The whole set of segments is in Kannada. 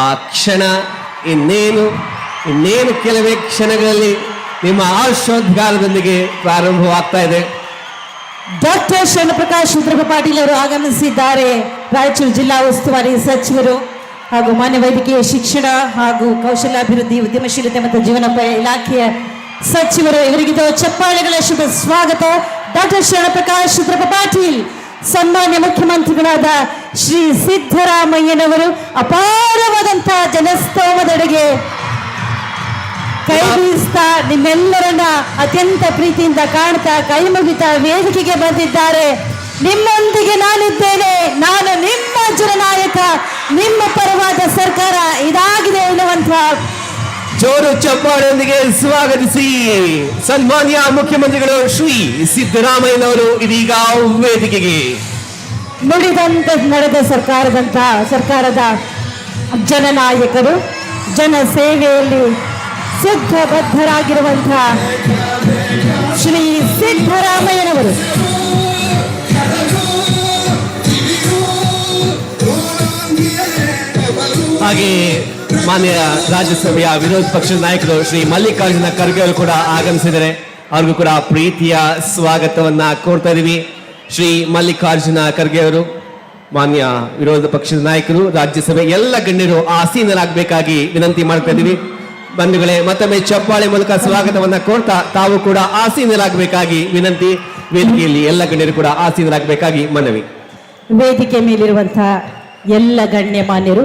ಆ ಕ್ಷಣ ಇನ್ನೇನು ಇನ್ನೇನು ಕೆಲವೇ ಕ್ಷಣಗಳಲ್ಲಿ ನಿಮ್ಮ ಆಶೋದ್ಗಾರದೊಂದಿಗೆ ಪ್ರಾರಂಭವಾಗ್ತಾ ಇದೆ. ಡಾಕ್ಟರ್ ಶರಣಪ್ರಕಾಶ್ ರುದ್ರಪ್ಪ ಪಾಟೀಲ್ ಅವರು ಆಗಮಿಸಿದ್ದಾರೆ. ರಾಯಚೂರು ಜಿಲ್ಲಾ ಉಸ್ತುವಾರಿ ಸಚಿವರು ಹಾಗೂ ಮಾನ್ಯ ವೈದ್ಯಕೀಯ ಶಿಕ್ಷಣ ಹಾಗೂ ಕೌಶಲ್ಯಾಭಿವೃದ್ಧಿ, ಉದ್ಯಮಶೀಲತೆ ಮತ್ತು ಜೀವನೋಪಾಯ ಇಲಾಖೆಯ ಸಚಿವರು ಇವರಿಗಿದು ಚಪ್ಪಾಳೆಗಳ ಶುಭ ಸ್ವಾಗತ. ಡಾಕ್ಟರ್ ಶರಣಪ್ರಕಾಶ್ ರುದ್ರಪ್ಪ ಪಾಟೀಲ್, ಸನ್ಮಾನ್ಯ ಮುಖ್ಯಮಂತ್ರಿಗಳಾದ ಶ್ರೀ ಸಿದ್ದರಾಮಯ್ಯನವರು ಅಪಾರವಾದಂತಹ ಜನಸ್ತೋಮದೆಡೆಗೆ ಕೈ ಬೀಸ್ತಾ ನಿಮ್ಮೆಲ್ಲರನ್ನ ಅತ್ಯಂತ ಪ್ರೀತಿಯಿಂದ ಕಾಣ್ತಾ ಕೈ ಮುಗಿತಾ ವೇದಿಕೆಗೆ ಬಂದಿದ್ದಾರೆ. ನಿಮ್ಮೊಂದಿಗೆ ನಾನಿದ್ದೇನೆ. ನಾನು ನಿಮ್ಮ ಜನನಾಯಕ, ನಿಮ್ಮ ಪರವಾದ ಸರ್ಕಾರ ಇದಾಗಿದೆ ಎನ್ನುವಂತಹ ಜೋರು ಚಪ್ಪಾಳೆಯೊಂದಿಗೆ ಸ್ವಾಗತಿಸಿ. ಸನ್ಮಾನ್ಯ ಮುಖ್ಯಮಂತ್ರಿಗಳು ಶ್ರೀ ಸಿದ್ದರಾಮಯ್ಯನವರು ಇದೀಗ ವೇದಿಕೆಗೆ. ನುಡಿದಂತೆ ನಡೆದ ಸರ್ಕಾರದಂತ, ಸರ್ಕಾರದ ಜನನಾಯಕರು, ಜನ ಸೇವೆಯಲ್ಲಿ ಸಿದ್ಧಬದ್ಧರಾಗಿರುವಂತಹ ಶ್ರೀ ಸಿದ್ದರಾಮಯ್ಯನವರು. ಹಾಗೆ ಮಾನ್ಯ ರಾಜ್ಯಸಭೆಯ ವಿರೋಧ ಪಕ್ಷದ ನಾಯಕರು ಶ್ರೀ ಮಲ್ಲಿಕಾರ್ಜುನ ಖರ್ಗೆ ಕೂಡ ಆಗಮಿಸಿದರೆ, ಅವ್ರಿಗೂ ಕೂಡ ಪ್ರೀತಿಯ ಸ್ವಾಗತವನ್ನ ಕೋರ್ತಾ ಇದೀವಿ ಶ್ರೀ ಮಲ್ಲಿಕಾರ್ಜುನ ಖರ್ಗೆ ಅವರು, ಮಾನ್ಯ ವಿರೋಧ ಪಕ್ಷದ ನಾಯಕರು, ರಾಜ್ಯಸಭೆ ಎಲ್ಲ ಗಣ್ಯರು ಆಸೀನರಾಗಬೇಕಾಗಿ ವಿನಂತಿ ಮಾಡ್ತಾ ಇದ್ದೀವಿ. ಬಂಧುಗಳೇ ಮತ್ತೊಮ್ಮೆ ಚಪ್ಪಾಳೆ ಮೂಲಕ ಸ್ವಾಗತವನ್ನ ಕೋರ್ತಾ ತಾವು ಕೂಡ ಆಸೀನರಾಗಬೇಕಾಗಿ ವಿನಂತಿ. ವೇದಿಕೆಯಲ್ಲಿ ಎಲ್ಲ ಗಣ್ಯರು ಕೂಡ ಆಸೀನರಾಗಬೇಕಾಗಿ ಮನವಿ. ವೇದಿಕೆ ಮೇಲಿರುವಂತಹ ಎಲ್ಲ ಗಣ್ಯ ಮಾನ್ಯರು,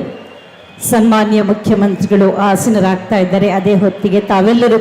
ಸನ್ಮಾನ್ಯ ಮುಖ್ಯಮಂತ್ರಿಗಳು ಆಸೀನರಾಗ್ತಾ ಇದ್ದಾರೆ. ಅದೇ ಹೊತ್ತಿಗೆ ತಾವೆಲ್ಲರೂ